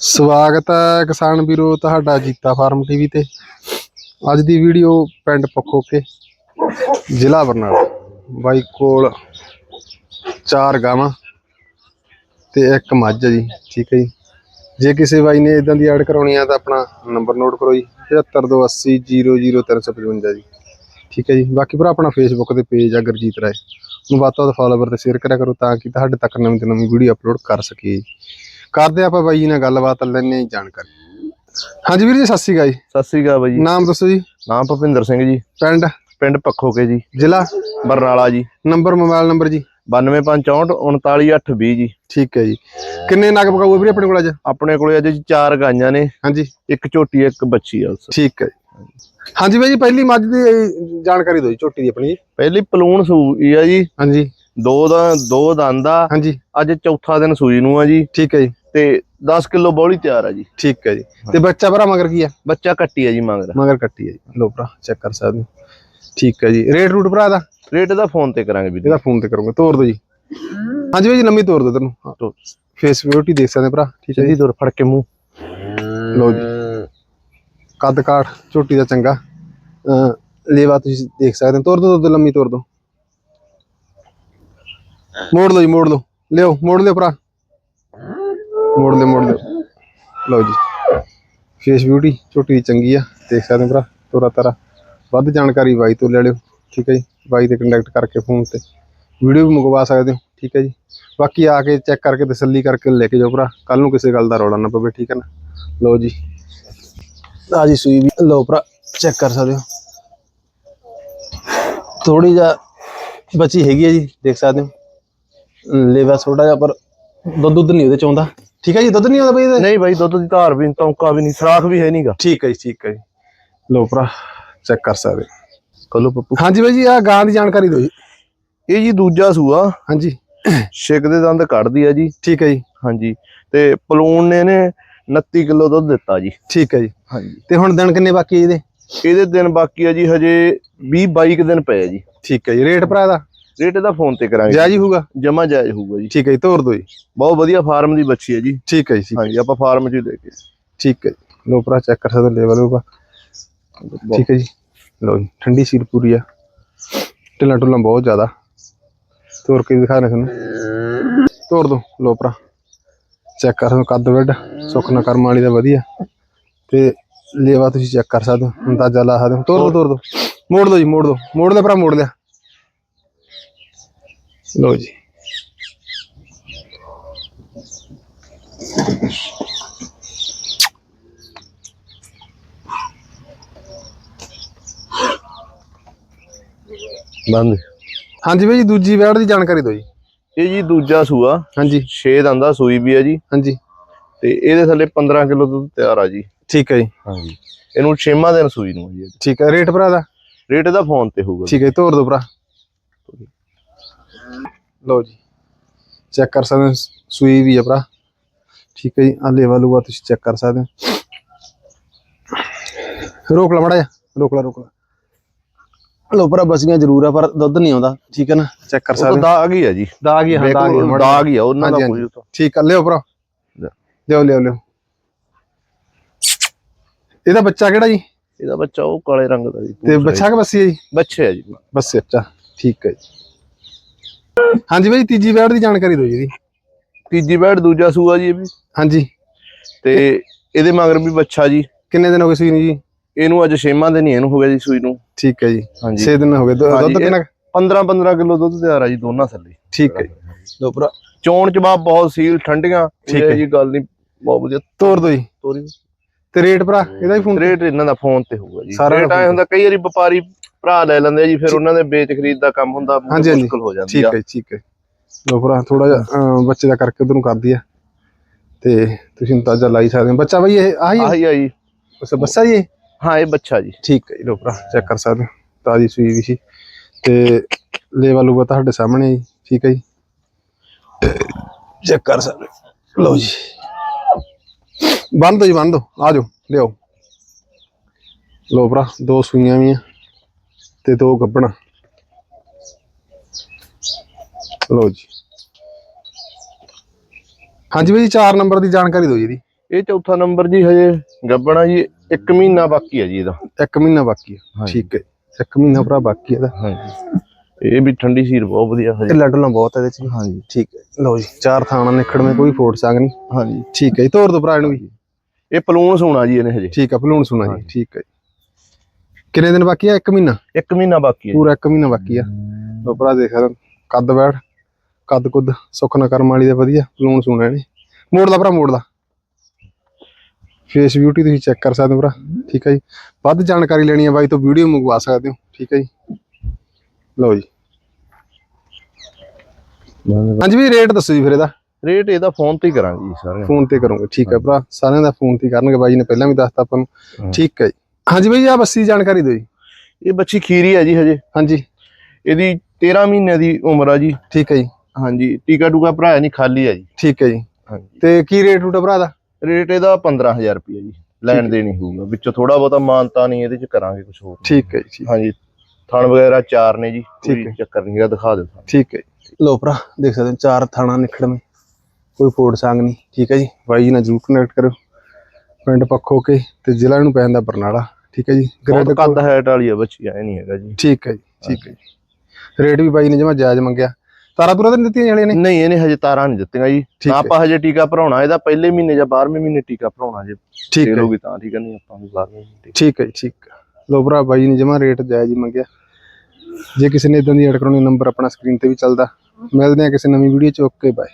ਸਵਾਗਤ ਹੈ ਕਿਸਾਨ ਵੀਰੋ ਤੁਹਾਡਾ ਜੀਤਾ ਫਾਰਮ ਟੀਵੀ ਤੇ। ਅੱਜ ਦੀ ਵੀਡੀਓ ਪਿੰਡ ਪੱਖੋਕੇ, ਜ਼ਿਲ੍ਹਾ ਬਰਨਾਲਾ। ਬਾਈ ਕੋਲ ਚਾਰ ਗਾਵਾਂ ਤੇ ਇੱਕ ਮੱਝ ਹੈ ਜੀ, ਠੀਕ ਹੈ ਜੀ। ਜੇ ਕਿਸੇ ਬਾਈ ਨੇ ਇਦਾਂ ਦੀ ਐਡ ਕਰਾਉਣੀ ਆ ਤਾਂ ਆਪਣਾ ਨੰਬਰ ਨੋਟ ਕਰੋ ਜੀ 7528000355 ਜੀ। ਠੀਕ ਹੈ ਜੀ, ਬਾਕੀ ਭਰਾ ਆਪਣਾ ਫੇਸਬੁੱਕ ਤੇ ਪੇਜ ਆ ਗੁਰਜੀਤ ਰਾਏ। ਨੂੰ ਵੱਧ ਤੋਂ ਵੱਧ ਫਾਲੋਵਰ ਤੇ ਸ਼ੇਅਰ ਕਰਿਆ ਕਰੋ ਤਾਂ ਕਿ ਤੁਹਾਡੇ ਤੱਕ ਨਵੀਂ ਤੋਂ ਨਵੀਂ ਵੀਡੀਓ ਅਪਲੋਡ ਕਰ ਸਕੀਏ ਕਰਦੇ ਆਪਾਂ ਬਾਈ ਜੀ ਨਾਲ ਗੱਲਬਾਤ ਲੈਣੇ ਜਾਣਕਾਰੀ। ਹਾਂਜੀ ਵੀਰ ਜੀ ਸਤਿ ਸ਼੍ਰੀ ਅਕਾਲ ਜੀ। ਸਤਿ ਸ੍ਰੀ ਅਕਾਲ ਬਾਈ ਜੀ। ਨਾਮ ਦੱਸੋ ਜੀ। ਨਾਮ ਭੁਪਿੰਦਰ ਸਿੰਘ ਜੀ। ਪਿੰਡ? ਪਿੰਡ ਪੱਖੋਕੇ ਜੀ। ਜ਼ਿਲ੍ਹਾ? ਬਰਨਾਲਾ ਜੀ। ਨੰਬਰ ਮੋਬਾਈਲ ਨੰਬਰ ਜੀ। 9264 39820 ਜੀ। ਠੀਕ ਹੈ ਜੀ। ਕਿੰਨੇ ਨਗ ਪਕਾਊ ਵੀਰੇ ਆਪਣੇ ਕੋਲ ਅੱਜ? ਆਪਣੇ ਕੋਲੇ ਅੱਜ ਚਾਰ ਗਾਈਆਂ ਨੇ। ਹਾਂਜੀ। ਇੱਕ ਝੋਟੀ ਇੱਕ ਬੱਚੀ ਆ ਉਸ। ਠੀਕ ਹੈ ਹਾਂਜੀ ਬਾਈ ਜੀ ਪਹਿਲੀ ਮੱਝ ਦੀ ਜਾਣਕਾਰੀ ਦਿਓ ਜੀ ਝੋਟੀ ਦੀ ਆਪਣੀ ਪਹਿਲੀ ਪਲੂਣ ਸੂਈ ਆ ਜੀ। ਹਾਂਜੀ। ਦੋ ਦਾ ਦੋ ਦੰਦ ਆ। ਹਾਂਜੀ। ਅੱਜ ਚੌਥਾ ਦਿਨ ਸੂਈ ਨੂੰ ਆ ਜੀ। ਠੀਕ ਹੈ ਜੀ। ਤੇ 10 ਕਿਲੋ ਬੋਲੀ ਤਿਆਰ ਆ ਜੀ। ਠੀਕ ਹੈ ਜੀ। ਤੇ ਬੱਚਾ ਭਰਾ ਮਗਰ ਕੀ ਆ? ਬੱਚਾ ਕੱਟੀ ਆ ਜੀ ਮਗਰ। ਮਗਰ ਕੱਟੀ ਹੈ ਜੀ। ਲੋ ਭਰਾ ਚੈੱਕ ਕਰ ਸਕਦੇ ਹੋ। ਠੀਕ ਹੈ ਜੀ। ਰੇਟ ਰੂਟ ਭਰਾ ਦਾ? ਰੇਟ ਦਾ ਫੋਨ ਤੇ ਕਰਾਂਗੇ ਵੀਰ ਇਹਦਾ ਫੋਨ ਤੇ ਕਰੂੰਗਾ। ਤੋਰ ਦਿਓ ਜੀ। ਹਾਂਜੀ ਬਾਈ ਜੀ ਲੰਮੀ ਤੋਰ ਦਿਓ ਤੈਨੂੰ। ਤੋਰ। ਫੇਸ ਬਿਊਟੀ ਦੇਖ ਸਕਦੇ ਭਰਾ। ਠੀਕ ਹੈ ਜੀ। ਦੂਰ ਫੜ ਕੇ ਮੂੰਹ। ਲੋ ਜੀ। ਕੱਦ ਕਾਠ ਝੋਟੀ ਦਾ ਚੰਗਾ। ਲੇਵਾ ਤੁਸੀਂ ਦੇਖ ਸਕਦੇ ਹੋ। ਤੋਰ ਦੋ ਦੋ ਲੰਮੀ ਤੋਰ ਦੋ ਮੋੜ ਲਓ ਜੀ ਮੋੜ ਲਓ। ਲਿਓ ਮੋੜ ਲਿਓ ਭਰਾ। ਮੋੜ ਲਿਓ ਮੋੜ ਲਿਓ ਲਓ ਜੀ। ਫੇਸ ਬਿਊਟੀ ਝੋਟੀ ਦੀ ਚੰਗੀ ਆ, ਦੇਖ ਸਕਦੇ ਹੋ ਭਰਾ, ਤੋਰਾ ਤਾਰਾ। ਵੱਧ ਜਾਣਕਾਰੀ ਬਾਈ ਤੋਂ ਲੈ ਲਿਓ, ਠੀਕ ਹੈ ਜੀ। ਬਾਈ ਤੇ ਕੰਟੈਕਟ ਕਰਕੇ ਫੋਨ ਤੇ। ਵੀਡੀਓ ਵੀ ਮੰਗਵਾ ਸਕਦੇ ਹੋ, ਠੀਕ ਹੈ ਜੀ। ਬਾਕੀ ਆ ਕੇ ਚੈੱਕ ਕਰਕੇ ਤਸੱਲੀ ਕਰਕੇ ਲੈ ਕੇ ਜਾਓ ਭਰਾ। ਕੱਲ ਨੂੰ ਕਿਸੇ ਗੱਲ ਦਾ ਰੌਲਾ ਨਾ ਪਵੇ, ਠੀਕ ਹੈ ਨਾ। ਲਓ ਜੀ। ਆ ਜੀ ਸੂਈ ਵੀ। ਲਓ ਭਰਾ ਚੈੱਕ ਕਰ ਸਕਦੇ ਹੋ। ਥੋੜੀ ਜਿਹਾ ਬਚੀ ਹੈਗੀ ਹੈ ਜੀ, ਦੇਖ ਸਕਦੇ ਹੋ। ਲੇਵਾ ਥੋੜਾ ਜਿਹਾ, ਪਰ ਦੁੱਧ ਦੁੱਧ ਨਹੀਂ ਉਹਦੇ ਚ ਆਉਂਦਾ। ਠੀਕ ਹੈ ਜੀ ਦੁੱਧ ਨਹੀਂ ਆਉਂਦਾ ਬਈ ਇਹਦੇ? ਨਹੀਂ ਬਾਈ ਦੁੱਧ ਦੀ ਧਾਰ ਵੀ ਨੀ, ਤੌਂਕਾ ਵੀ ਨਹੀਂ ਸਰਾਖ ਵੀ ਹੈ ਨਹੀਂਗਾ। ਠੀਕ ਹੈ ਜੀ ਠੀਕ ਹੈ ਜੀ। ਲਓ ਭਰਾ ਚੈੱਕ ਕਰ ਸਕਦੇ। ਕੱਲੋ ਪੱਪੂ ਹਾਂਜੀ ਬਾਈ ਜੀ ਆ ਗਾਂ ਦੀ ਜਾਣਕਾਰੀ ਦਿਓ ਜੀ। ਇਹ ਜੀ ਦੂਜਾ ਸੂਆ। ਹਾਂਜੀ। ਛਿਕ ਦੇ ਦੰਦ ਕੱਢਦੀ ਆ ਜੀ। ਠੀਕ ਹੈ ਜੀ। ਹਾਂਜੀ। ਤੇ ਪਲੂਣ ਨੇ ਨੇ 29 ਕਿਲੋ ਦੁੱਧ ਦਿੱਤਾ ਜੀ। ਠੀਕ ਹੈ ਜੀ। ਹਾਂਜੀ। ਤੇ ਹੁਣ ਦਿਨ ਕਿੰਨੇ ਬਾਕੀ ਇਹਦੇ? ਇਹਦੇ ਦਿਨ ਬਾਕੀ ਆ ਜੀ ਹਜੇ 20 22 ਕੁ ਦਿਨ ਪਏ ਆ ਜੀ। ਠੀਕ ਹੈ ਜੀ ਰੇਟ ਭਰਾ ਦਾ ਰੇਟ ਇਹਦਾ ਫੋਨ ਤੇ ਕਰਾਂਗੇ। ਜਾਇਜ਼ ਹੋਊਗਾ? ਜਮਾ ਜਾਇਜ਼ ਹੋਊਗਾ ਜੀ। ਠੀਕ ਹੈ ਜੀ ਤੋਰ ਦਿਓ ਜੀ। ਬਹੁਤ ਵਧੀਆ ਫਾਰਮ ਦੀ ਬੱਚੀ ਹੈ ਜੀ। ਠੀਕ ਹੈ ਜੀ ਹਾਂਜੀ ਆਪਾਂ ਫਾਰਮ 'ਚ ਹੀ ਲੈ ਕੇ ਠੀਕ ਹੈ ਜੀ। ਲਓ ਭਰਾ ਚੈੱਕ ਕਰ ਸਕਦੇ ਲੈਵਲ ਹੋਊਗਾ। ਠੀਕ ਹੈ ਜੀ। ਲਓ ਜੀ ਠੰਡੀ ਸੀਲ ਪੂਰੀ ਆ। ਢਿੱਲਾਂ ਢੁੱਲਾਂ ਬਹੁਤ ਜ਼ਿਆਦਾ। ਤੋਰ ਕੇ ਦਿਖਾ ਰਹੇ ਤੁਹਾਨੂੰ। ਤੋਰ ਦੋ ਲਓ ਭਰਾ। ਚੈੱਕ ਕਰ ਸਕਦੇ ਕੱਦ ਵੱਡ ਸੁੱਖ ਨਾ ਕਰਮ ਵਾਲੀ ਦਾ ਵਧੀਆ। ਤੇ ਲੇਵਾ ਤੁਸੀਂ ਚੈੱਕ ਕਰ ਸਕਦੇ ਹੋ ਅੰਦਾਜ਼ਾ ਲਾ ਸਕਦੇ ਹੋ। ਤੋਰ ਦੋ ਤੋਰ ਦੋ ਮੋੜ ਦੋ ਜੀ ਮੋੜ ਦੋ ਮੋੜ ਲਿਆ ਭਰਾ ਮੋੜ ਲਿਆ। ਲਓ ਜੀ। ਬੰਦ। ਹਾਂਜੀ ਬਾਈ ਜੀ ਦੂਜੀ ਵੈੜ ਦੀ ਜਾਣਕਾਰੀ ਦਿਓ ਜੀ। ਇਹ ਜੀ ਦੂਜਾ ਸੂਆ। ਹਾਂਜੀ। 6 ਦੰਦਾ ਸੂਈ ਵੀ ਆ ਜੀ। ਹਾਂਜੀ। ਤੇ ਇਹਦੇ ਥੱਲੇ 15 ਕਿਲੋ ਦੁੱਧ ਤਿਆਰ ਆ ਜੀ। ਠੀਕ ਹੈ ਜੀ। ਹਾਂਜੀ। ਇਹਨੂੰ ਛੇਵਾਂ ਦਿਨ ਸੂਈ ਨੂੰ ਆ ਜੀ। ਠੀਕ ਹੈ। ਰੇਟ ਭਰਾ ਦਾ? ਰੇਟ ਇਹਦਾ ਫੋਨ ਤੇ ਹੋਊਗਾ ਠੀਕ ਹੈ ਤੋਰ ਦੋ ਭਰਾ। ਲਓ ਜੀ। ਚੈੱਕ ਕਰ ਸਕਦੇ ਹੋ ਸੂਈ ਵੀ ਹੈ ਭਰਾ। ਠੀਕ ਹੈ ਜੀ ਆ ਲੇਵਾ ਲੂਆ ਤੁਸੀਂ ਚੈੱਕ ਕਰ ਸਕਦੇ ਹੋ। ਰੋਕ ਲਾ ਮੜਾ ਜਾ ਰੋਕ ਲਾ ਰੋਕ ਲਾ। ਲਓ ਭਰਾ ਬਸੀਆਂ ਜ਼ਰੂਰ ਆ ਪਰ ਦੁੱਧ ਨਹੀਂ ਆਉਂਦਾ ਠੀਕ ਹੈ ਨਾ? ਚੈੱਕ ਕਰ ਸਕਦੇ ਦਾਗ ਹੀ ਆ ਜੀ। ਦਾਗ ਹੀ ਹਾਂ ਦਾਗ ਹੀ ਦਾਗ ਹੀ ਆ ਉਹਨਾਂ ਦਾ ਕੋਈ ਠੀਕ ਆ ਲਿਓ ਭਰਾ। ਲਿਓ। ਲਿਓ ਲਿਓ ਲਿਓ। ਇਹਦਾ ਬੱਚਾ ਕਿਹੜਾ ਜੀ? ਇਹਦਾ ਬੱਚਾ ਉਹ ਕਾਲੇ ਰੰਗ ਦਾ ਜੀ ਤੇ ਬੱਚਾ ਕਿ ਬੱਸੀ ਹੈ ਜੀ? ਬੱਚੇ ਆ ਜੀ। ਬਸ ਅੱਛਾ ਠੀਕ ਹੈ ਜੀ। ਹਾਂਜੀ ਬਾਈ ਤੀਜੀ ਵੈੜ ਦੀ ਜਾਣਕਾਰੀ ਦਿਓ ਜੀ ਇਹਦੀ। ਤੀਜੀ ਬੈਡ ਦੂਜਾ ਸੂਆ ਜੀ ਇਹ ਵੀ। ਹਾਂਜੀ। ਤੇ ਇਹਦੇ ਮਗਰ ਵੀ ਬੱਚਾ ਜੀ। ਕਿੰਨੇ ਦਿਨ ਹੋ ਗਏ ਸੂਈ ਨੂੰ ਜੀ? ਇਹਨੂੰ ਅੱਜ ਛੇਵਾਂ ਦਿਨ ਹੀ ਇਹਨੂੰ ਹੋ ਗਿਆ ਜੀ ਸੂਈ ਨੂੰ। ਠੀਕ ਹੈ ਜੀ। ਹਾਂਜੀ। 6 ਦਿਨ ਹੋ ਗਏ। ਦੁ- ਦੁੱਧ ਕਿੰਨਾ ਕੁ? 15 15 ਕਿਲੋ ਦੁੱਧ ਤਿਆਰ ਆ ਜੀ ਦੋਨਾਂ ਥੱਲੇ। ਠੀਕ ਹੈ ਲਓ ਭਰਾ। ਚੋਣ ਚਬਾਬ ਬਹੁਤ ਸੀਲ ਠੰਡੀਆਂ। ਠੀਕ ਹੈ। ਜੀ ਗੱਲ ਨਹੀਂ ਬਹੁਤ ਵਧੀਆ। ਤੋਰ ਦੋ ਜੀ। ਤੋਰੀ। ਤੇ ਰੇਟ ਭਰਾ ਇਹਦਾ ਵੀ ਫੋਨ ਰੇਟ ਇਹਨਾਂ ਦਾ ਫੋਨ ਤੇ ਹੋਊਗਾ ਜੀ। ਸਾਰਾ ਰੇਟ ਆਏ ਹੁੰਦਾ ਕਈ ਵਾਰੀ ਵਪਾਰੀ ਭਰਾ ਲੈ ਲੈਂਦੇ ਆ ਜੀ ਫਿਰ ਉਹਨਾਂ ਦੇ ਵੇਚ ਖਰੀਦ ਦਾ ਕੰਮ ਹੁੰਦਾ। ਮੁਸ਼ਕਲ ਹੋ ਜਾਂਦੀ ਠੀਕ ਆ। ਹੈ ਜੀ, ਠੀਕ ਹੈ। ਲਓ ਭਰਾ ਥੋੜਾ ਜਿਹਾ ਬੱਚੇ ਦਾ ਕਰਕੇ ਉਧਰ ਨੂੰ ਕਰਦੀ ਆ। ਤੇ ਤੁਸੀਂ ਅੰਦਾਜ਼ਾ ਲਾਈ ਸਕਦੇ ਹੋ। ਬੱਚਾ ਬਈ ਇਹ ਆਹੀ ਹੈ ਆਹੀ ਆ ਜੀ। ਉਸ ਬੱਚਾ ਜੀ? ਹਾਂ ਇਹ ਬੱਚਾ ਜੀ। ਠੀਕ ਹੈ ਜੀ ਲਓ ਭਰਾ ਚੈੱਕ ਕਰ ਸਕਦੇ ਹੋ। ਤਾਜੀ ਸੂਈ ਵੀ ਸੀ। ਤੇ ਲੇਵਾ ਲੂਵਾ ਤੁਹਾਡੇ ਸਾਹਮਣੇ ਹੀ ਠੀਕ ਹੈ ਜੀ। ਚੈੱਕ ਕਰ ਸਕਦੇ ਹੋ। ਲਓ ਜੀ। ਬੰਦ ਦੋ ਜੀ ਬੰਦ ਦੋ ਆ ਜਾਓ ਲਿਓ ਲਓ ਭਰਾ ਦੋ ਸੂਈਆਂ ਵੀ ਆ। ਤੇ ਦੋ ਗੱਬਣਾ। ਲਓ ਜੀ। ਹਾਂਜੀ ਬਾਈ ਜੀ 4 ਨੰਬਰ ਦੀ ਜਾਣਕਾਰੀ ਦਿਓ ਜੀ ਇਹਦੀ। ਇਹ ਚੌਥਾ ਨੰਬਰ ਜੀ ਹਜੇ ਗੱਬਣਾ ਜੀ 1 ਮਹੀਨਾ ਬਾਕੀ ਹੈ ਜੀ ਇਹਦਾ। ਇੱਕ ਮਹੀਨਾ ਬਾਕੀ ਹਾਂਜੀ। ਠੀਕ ਹੈ। ਇੱਕ ਮਹੀਨਾ ਭਰਾ ਬਾਕੀ ਆ ਇਹਦਾ। ਹਾਂਜੀ। ਇਹ ਵੀ ਠੰਡੀ ਸੀਰ ਬਹੁਤ ਵਧੀਆ ਤੇ ਹਜੇ ਲੱਡਲਾਂ ਬਹੁਤ ਆ ਇਹਦੇ ਚ। ਹਾਂਜੀ। ਠੀਕ ਹੈ। ਲਓ ਜੀ ਚਾਰ ਥਾਣਾ ਨਿਖੜਵੇਂ ਕੋਈ ਫੋਟ ਸੰਗ ਨਹੀਂ। ਹਾਂਜੀ। ਠੀਕ ਹੈ ਜੀ ਤੋਰ ਦੋ ਭਰਾ ਇਹਨੂੰ ਵੀ। ਇਹ ਪਲੂਣ ਸੋਣਾ ਜੀ ਇਹਨੇ ਹਜੇ। ਠੀਕ ਆ ਭਲੂਣ ਸੁਣਾ ਜੀ। ਠੀਕ ਹੈ ਜੀ। ਕਿੰਨੇ ਦਿਨ ਬਾਕੀ ਆ? ਇੱਕ ਮਹੀਨਾ? 1 ਮਹੀਨਾ ਬਾਕੀ ਹੈ। ਪੂਰਾ ਇੱਕ ਮਹੀਨਾ ਬਾਕੀ ਆ। ਲੋ ਭਰਾ ਦੇਖ ਸਕਦੇ ਹੋ, ਕੱਦ ਬੈਠ ਕੱਦ ਕੁੱਦ ਸੁੱਖ ਨਾ ਕਰਮ ਵਾਲੀ ਦਾ ਵਧੀਆ ਭਲੂਣ ਸੁਣਾ ਇਹਨੇ ਮੋੜ ਦਾ ਭਰਾ ਮੋੜ ਦਾ ਫੇਸ ਬਿਊਟੀ ਤੁਸੀਂ ਚੈੱਕ ਕਰ ਸਕਦੇ ਹੋ ਭਰਾ ਠੀਕ ਹੈ ਜੀ। ਵੱਧ ਜਾਣਕਾਰੀ ਲੈਣੀ ਹੈ ਬਾਈ ਤੋਂ ਵੀਡੀਓ ਮੰਗਵਾ ਸਕਦੇ ਹੋ ਠੀਕ ਹੈ ਜੀ। ਲਓ ਜੀ। ਹਾਂਜੀ ਵੀ ਰੇਟ ਦੱਸੋ ਜੀ ਫਿਰ ਇਹਦਾ। ਰੇਟ ਇਹਦਾ ਫੋਨ ਤੇ ਹੀ ਕਰਾਂਗੇ ਜੀ ਸਾਰਿਆਂ ਫੋਨ ਤੇ ਕਰੋਗੇ ਠੀਕ ਹੈ ਭਰਾ। ਸਾਰਿਆਂ ਦਾ ਫੋਨ ਤੇ ਕਰਨਗੇ ਬਾਈ ਨੇ ਪਹਿਲਾਂ ਵੀ ਦੱਸਤਾ ਆਪਾਂ ਨੂੰ। ਠੀਕ ਹੈ ਜੀ। ਹਾਂਜੀ ਬਾਈ ਆ ਬੱਸੀ ਜਾਣਕਾਰੀ ਦਿਓ ਜੀ। ਇਹ ਬੱਚੀ ਖੀਰੀ ਹੈ ਜੀ ਹਜੇ। ਹਾਂਜੀ। ਇਹਦੀ 13 ਮਹੀਨੇ ਦੀ ਉਮਰ ਆ ਜੀ। ਠੀਕ ਹੈ ਜੀ। ਹਾਂਜੀ ਟੀਕਾ ਟੂਕਾ ਭਰਾਇਆ ਨਹੀਂ ਖਾਲੀ ਹੈ ਜੀ। ਠੀਕ ਹੈ ਜੀ। ਹਾਂਜੀ। ਤੇ ਕੀ ਰੇਟ ਰੂਟ ਭਰਾ ਦਾ? ਰੇਟ ਇਹਦਾ 15000 ਰੁਪਏ ਜੀ। ਲੈਣ ਦੇ ਨਹੀਂ ਹੋਊਗਾ। ਵਿੱਚੋਂ ਥੋੜਾ ਬਹੁਤਾ ਮਾਨਤਾ ਨਹੀਂ ਇਹਦੇ ਚ ਕਰਾਂਗੇ ਕੁਝ ਹੋਰ ਠੀਕ ਹੈ ਜੀ ਹਾਂਜੀ ਥਣ ਵਗੈਰਾ ਚਾਰ ਨੇ ਜੀ ਠੀਕ ਕੋਈ ਹੈ। ਚੱਕਰ ਨਹੀਂ ਹੈਗਾ ਦਿਖਾ ਦਿਓ ਠੀਕ ਹੈ ਜੀ। ਲਓ ਭਰਾ ਦੇਖ ਸਕਦੇ ਹੋ ਚਾਰ ਥਾਣਾ ਨਿਖੜਵੇਂ। ਕੋਈ ਫੋੜ ਸੰਗ ਨਹੀਂ। ਠੀਕ ਹੈ ਜੀ। ਬਾਈ ਜੀ ਨਾਲ ਜਰੂਰ ਕਨੈਕਟ ਕਰੋ ਪਿੰਡ ਪੱਖੋ ਕੇ ਤੇ ਜ਼ਿਲ੍ਹਾ ਨੂੰ ਪੈਂਦਾ ਬਰਨਾਲਾ। ਠੀਕ ਹੈ ਜੀ ਬਹੁਤ ਗ੍ਰੈਡ ਕੱਦ ਹੈਟ ਵਾਲੀ ਆ ਬੱਚੀ ਐ ਨਹੀਂ ਹੈਗਾ ਜੀ। ਠੀਕ ਹੈ ਜੀ ਠੀਕ ਹੈ ਜੀ। ਰੇਟ ਵੀ ਬਾਈ ਨੇ ਜਮਾ ਜਾਇਜ਼ ਮੰਗਿਆ। ਤਾਰਾ ਤੁਰਾ ਤਾਂ ਨੀ ਦਿੱਤੀਆਂ ਜਾਣੀਆਂ ਨੇ? ਨਹੀਂ ਇਹਨੇ ਹਜੇ ਤਾਰਾਂ ਨਹੀਂ ਦਿੱਤੀਆਂ ਜੀ। ਨਾ। ਆਪਾਂ ਹਜੇ ਟੀਕਾ ਭਰਾਉਣਾ ਇਹਦਾ ਪਹਿਲੇ ਮਹੀਨੇ ਜਾਂ 12ਵੇਂ ਮਹੀਨੇ ਟੀਕਾ ਭਰਾਉਣਾ ਜੇ। ਠੀਕ ਹੈ ਹੋਗੀ ਤਾਂ ਠੀਕ ਹੈ ਨਹੀਂ ਆਪਾਂ ਵੀ 12ਵੇਂ ਮਹੀਨੇ ਠੀਕ ਹੈ ਜੀ ਠੀਕ। ਲਓ ਭਰਾ ਬਾਈ ਨੇ ਜਮਾ ਰੇਟ ਜਾਇਜ਼ ਹੀ ਮੰਗਿਆ। ਜੇ ਕਿਸੇ ਨੇ ਇਦਾਂ ਦੀ ਐਡ ਕਰਾਉਣੀ ਨੰਬਰ ਆਪਣਾ ਸਕਰੀਨ ਤੇ ਵੀ ਚੱਲਦਾ। ਮਿਲਦੇ ਆ ਕਿਸੇ ਨਵੀਂ ਵੀਡੀਓ ਚ। Okay bye